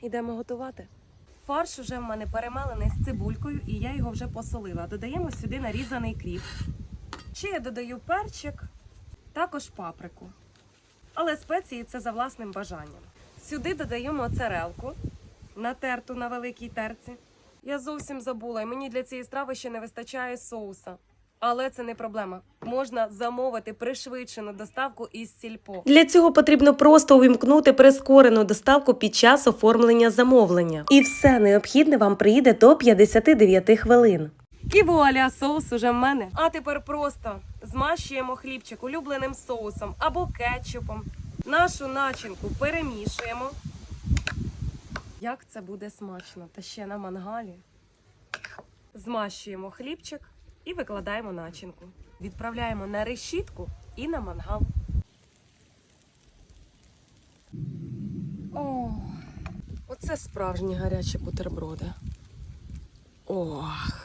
йдемо готувати. Фарш уже в мене перемелений з цибулькою, і я його вже посолила. Додаємо сюди нарізаний кріп. Ще я додаю перчик, також паприку. Але спеції це за власним бажанням. Сюди додаємо моцарелку, натерту на великій терці. Я зовсім забула, і мені для цієї страви ще не вистачає соуса. Але це не проблема. Можна замовити пришвидшену доставку із сільпо. Для цього потрібно просто увімкнути прискорену доставку під час оформлення замовлення. І все необхідне вам приїде до 59 хвилин. І вуаля, соус уже в мене. А тепер просто змащуємо хлібчик улюбленим соусом або кетчупом. Нашу начинку перемішуємо. Як це буде смачно! Та ще на мангалі. Змащуємо хлібчик і викладаємо начинку. Відправляємо на решітку і на мангал. О, оце справжні гарячі бутерброди. Ох.